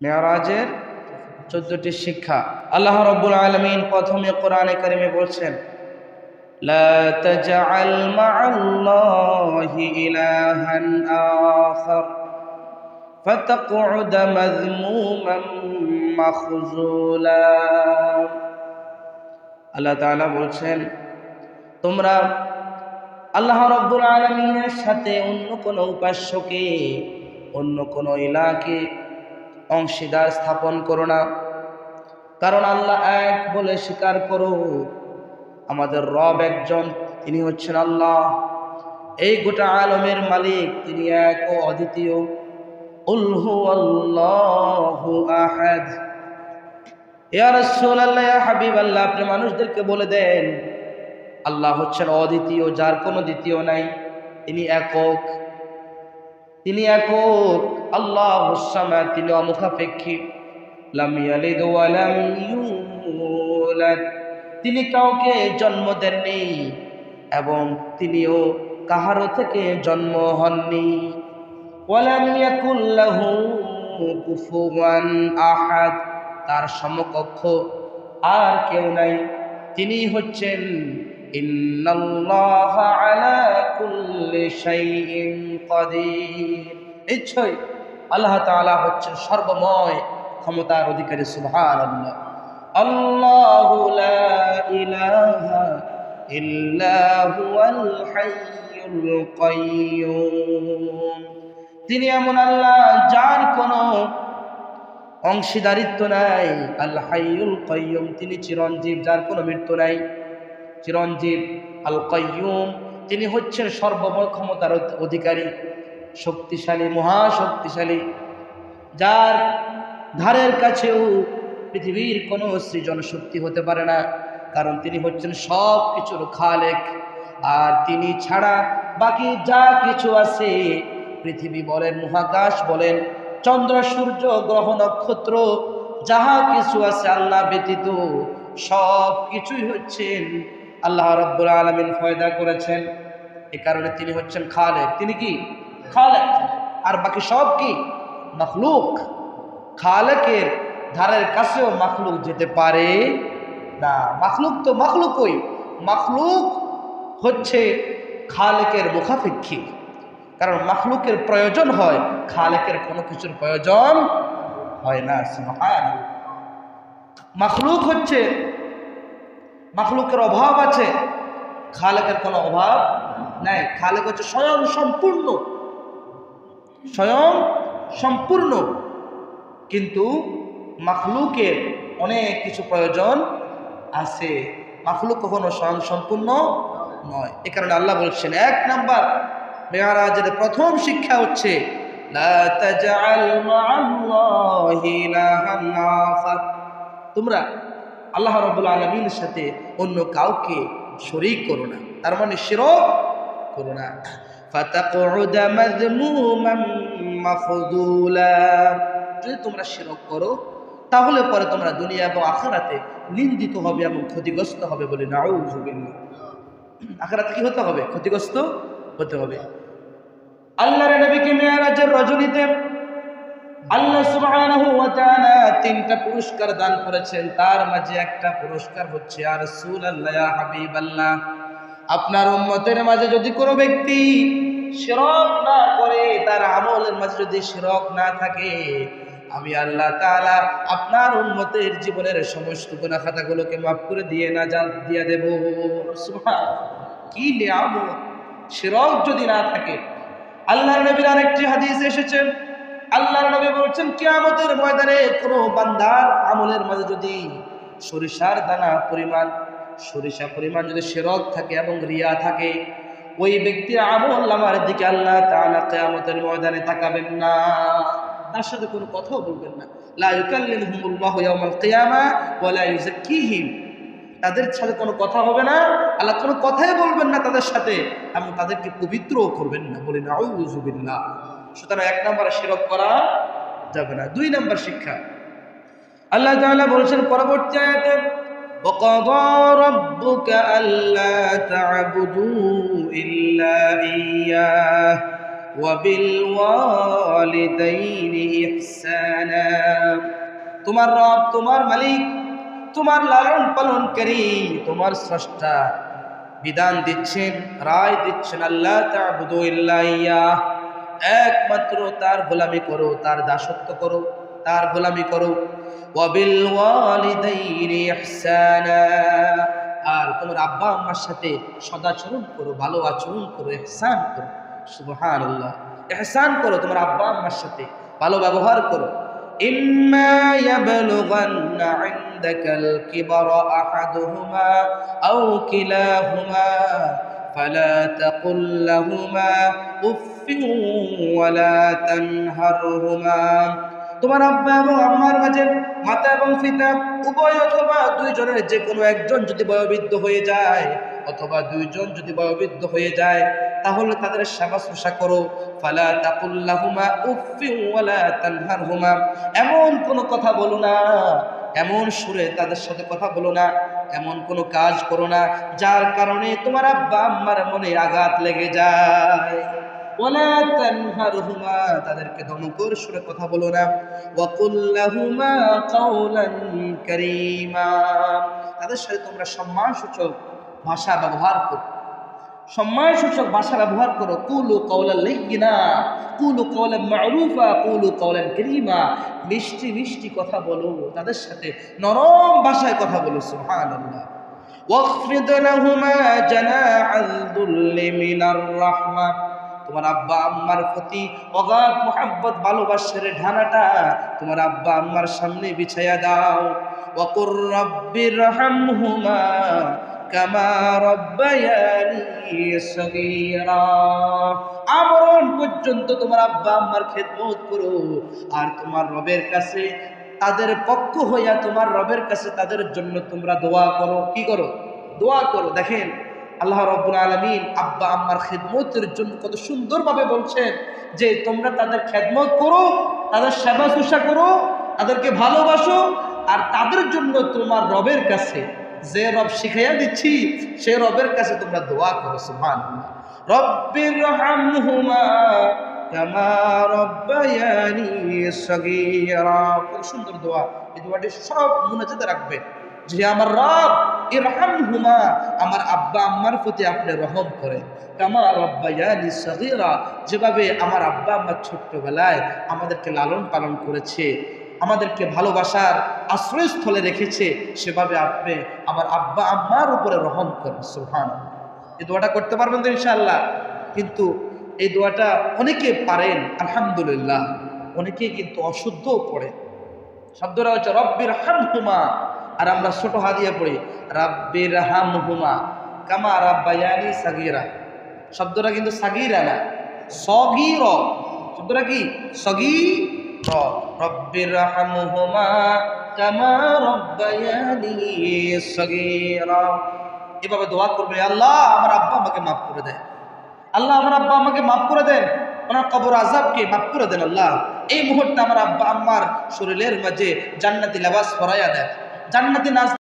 মেয়রাজের চোদ্দটি শিক্ষা। আল্লাহ রব্বুল আলমিন প্রথমে কোরআনে কারিমে বলছেন আল্লাহ তালা বলছেন, তোমরা আল্লাহ রব্বুল আলমিনের সাথে অন্য কোনো উপাস্যকে, অন্য কোনো ইলাকে অংশীদার স্থাপন করো না। কারণ আল্লাহ এক বলে স্বীকার করো, আমাদের রব একজন, তিনি হচ্ছেন আল্লাহ। এই গোটা আলমের মালিক, তিনি এক ও অদ্বিতীয়। উলহু আল্লাহু আপনি মানুষদেরকে বলে দেন, আল্লাহ হচ্ছেন অদ্বিতীয়, যার কোনো দ্বিতীয় নাই। তিনি একক। তিনি একক, আল্লাহ হুসামা, তিনি অমুখাপেক্ষী। তিনি কাউকে জন্ম দেননি এবং তিনিও কাহারও থেকে জন্ম হননি। আহাদ। তার সমকক্ষ আর কেউ নাই। তিনি হচ্ছেন নিশ্চয় আল্লাহ তাআলা হচ্ছেন সর্বময় ক্ষমতার অধিকারী, সুবহানাল্লাহ। আল্লাহু তিনি এমন আল্লাহ যার কোনো অংশীদারিত্ব নাই। আল হাইয়ুল তিনি চিরঞ্জীব, যার কোনো মৃত্যু নাই। চিরঞ্জীব আল কাইয়ুম তিনি হচ্ছেন সর্বময় ক্ষমতার অধিকারী, শক্তিশালী, মহাশক্তিশালী, যার ধারের কাছেও পৃথিবীর কোনো সৃজন শক্তি হতে পারে না, কারণ তিনি হচ্ছেন সব কিছুর খালেক। আর তিনি ছাড়া বাকি যা কিছু আছে, পৃথিবী বলেন, মহাকাশ বলেন, চন্দ্র, সূর্য, গ্রহ, নক্ষত্র, যাহা কিছু আছে আল্লাহ ব্যতীত সব কিছুই হচ্ছেন আল্লাহ রব্বুল আলমিন ফয়দা করেছেন। এ কারণে তিনি হচ্ছেন খালেক। তিনি কি? খালেক। আর বাকি সব কি? মখলুক। খালেকের ধারের কাছেও মাখলুক যেতে পারে না। মাখলুক তো মাখলুকই। মাখলুক হচ্ছে খালেকের মুখাপেক্ষী। কারণ মাখলুকের প্রয়োজন হয়, খালেকের কোনো কিছুর প্রয়োজন হয় না। মাখলুক হচ্ছে মাখলুকের অভাব আছে, খালেকের কোনো অভাব নাই। খালেক হচ্ছে স্বয়ং সম্পূর্ণ স্বয়ং সম্পূর্ণ। কিন্তু মাখলুকের অনেক কিছু প্রয়োজন আছে। মাখলুক কখনো স্বয়ং সম্পূর্ণ নয়। এ কারণে আল্লাহ বলছেন, এক নাম্বার মেয়ারাজের প্রথম শিক্ষা হচ্ছে তোমরা আল্লাহ রবুল আলমীর সাথে অন্য কাউকে শরিক করো না। তার মানে শিরক করো না। যদি তোমরা শিরক করো, তাহলে পরে তোমরা দুনিয়া এবং আখারাতে নিন্দিত হবে এবং ক্ষতিগ্রস্ত হবে বলে না আখারাতে কি হতে হবে? ক্ষতিগ্রস্ত হতে হবে। আল্লাহর নবীকে মেয়ারাজের রজনীতে আল্লাহ সুবহানাহু ওয়া তাআলা তিনটা পুরস্কার দান করেছেন। তার মাঝে একটা পুরস্কার হচ্ছে আর রাসূলুল্লাহ, ইয়া হাবিবাল্লাহ। আপনার উম্মতের মাঝে যদি কোনো ব্যক্তি শিরক না করে, তার আমলের মাঝে যদি শিরক না থাকে, আমি আল্লাহ তাআলা আপনার উম্মতের জীবনের সমস্ত গুনাহ খাতাগুলোকে মাফ করে দিয়ে না যা দিয়ে দেব। কি নিয়ামত! শিরক যদি না থাকে, আল্লাহর নবীর আরেকটি হাদিস এসেছেন আল্লাহর নবী বলছেন, কিয়ামতের ময়দানে কোনো বান্দার আমলের মাঝে যদি সরিষার দানা পরিমাণ, সরিষা পরিমাণ যদি শিরক থাকে এবং রিয়া থাকে, ওই ব্যক্তির আমল আমার দিকে আল্লাহ তাআলা কিয়ামতের ময়দানে তাকাবেন না। তার সাথে কোনো কথাও বলবেন না। লা ইউকাল্লিমুহুল্লাহু ইয়াওমাল কিয়ামা ওয়া লা তাদের সাথে কোনো কথা হবে না। আল্লাহ কোনো কথাই বলবেন না তাদের সাথে এবং তাদেরকে পবিত্রও করবেন না। বলে না না সুতরাং এক নম্বরে শিরক করা যাবে না দুই নম্বর শিক্ষা আল্লাহ তাআলা বলছেন পরবর্তী আয়াতে وقضى ربك ألا تعبدوا إلا إياه وبالوالدين إحسانا তোমার রব তোমার মালিক তোমার লালন পালনকারী তোমার স্রষ্টা বিধান দিচ্ছেন রায় দিচ্ছেন আল্লাহ তা'বুদু ইল্লা ইয়াহ একমাত্র তার গোলামি করো তার দাসত্ব করো তার গোলামি করো ওয়াবিল ওয়ালিদাইনি ইহসানা আর তোমার আব্বা আম্মার সাথে সদাচরণ করো ভালো আচরণ করো ইহসান করো সুবহানাল্লাহ ইহসান করো তোমার আব্বা আম্মার সাথে ভালো ব্যবহার করো إما يبلغن عندك الكبر أحدهما أو كلاهما فلا تقل لهما أف ولا تنهرهما তোমার আব্বা এবং আম্মার মাঝে মাতা এবং পিতা উভয় অথবা দুইজনের যে কোনো একজন যদি বয়োবৃদ্ধ হয়ে যায় অথবা দুইজন যদি বয়োবৃদ্ধ হয়ে যায় তাহলে তাদের সেবা শুশ্রূষা করো ফালা তাকুল্লাহুমা উফফি ওয়ালা তানহারহুমা এমন কোনো কথা বলো না এমন সুরে তাদের সাথে কথা বলো না এমন কোনো কাজ করো না, যার কারণে তোমার আব্বা আম্মার মনে আঘাত লেগে যায়। ওয়ালা তানহারহুমা, তাদেরকে ধমকর সুরে কথা বলো না। ওয়াকুল্লাহুমা কাওলান কারীমা, তাদের সাথে তোমরা সম্মানসূচক ভাষা ব্যবহার করো। সম্মানসূচক ভাষা ব্যবহার করো কুলু কওলান লাইয়িনা কুলু কওলান মারুফা কুলু কওলান কারীমা মিষ্টি মিষ্টি কথা বলো তাদের সাথে নরম ভাষায় কথা বলো সুবহানাল্লাহ واخفض لهما جناح الذل من الرحمه তোমার আব্বা আম্মার প্রতি অগাধ মোহাব্বত ভালোবাসার ঢানাটা তোমার আব্বা আম্মার সামনে বিছাইয়া দাও ওয়াকুর রব্বির হামহুমা কামা রব্বায়ানি সগীরা। আমরণ পর্যন্ত তোমার আব্বা আম্মার খেদমত করো। আর তোমার রবের কাছে, তাদের পক্ষ হইয়া তোমার রবের কাছে তাদের জন্য তোমরা দোয়া করো। কি করো? দোয়া করো। দেখেন, আল্লাহ রব্বুল আলমিন আব্বা আম্মার খেদমতের জন্য কত সুন্দরভাবে বলছেন যে, তোমরা তাদের খেদমত করো, তাদের সেবা শুশ্রূষা করো, তাদেরকে ভালোবাসো, আর তাদের জন্য তোমার রবের কাছে যে রব শিখাইয়া দিচ্ছি, সে রবের কাছে তোমরা দোয়া করো সুবহান রব্বির হামহুমা কামা রব্বায়ানি সগীরা। খুব সুন্দর দোয়া, এই দোয়াটি সব মুনাজাতে রাখবেন যে আমার রব ইরহাম হুমা আমার আব্বা আম্মার প্রতি আপনি রহম করেন। কামা রব্বায়ানি সগীরা, যেভাবে আমার আব্বা আম্মার ছোট্টবেলায় আমাদেরকে লালন পালন করেছে আমাদেরকে ভালোবাসার আশ্রয়স্থলে রেখেছে, সেভাবে আপনি আমার আব্বা, আম্মার উপরে রহম করেন সুহান এই দোয়াটা করতে পারবেন তো ইনশাআল্লাহ? কিন্তু এই দোয়াটা অনেকে পারেন, আলহামদুলিল্লাহ। অনেকে কিন্তু অশুদ্ধও পড়ে। শব্দটা হচ্ছে রব্বির হাম হুমা আর আমরা ছোট হাদিয়া পড়ি, রাব্বির হাম হুমা কামা রাব্বায়ানি সাগিরা। শব্দটা কিন্তু সাগিরা না, সগির। শব্দটা কি? সগি রব্বির কামা রব্বায়ানি সগীরা। এভাবে দোয়া করবে, আল্লাহ, আমার আব্বা আমাকে মাফ করে দেয় আল্লাহ, আমার আব্বা আমাকে মাফ করে দেন ওনার কবর আজাবকে মাফ করে দেন, আল্লাহ। এই মুহূর্তে আমার আব্বা, আম্মার শরীরের মাঝে জান্নাতি লেবাস পরাইয়া দেন জান্নাতি নাচ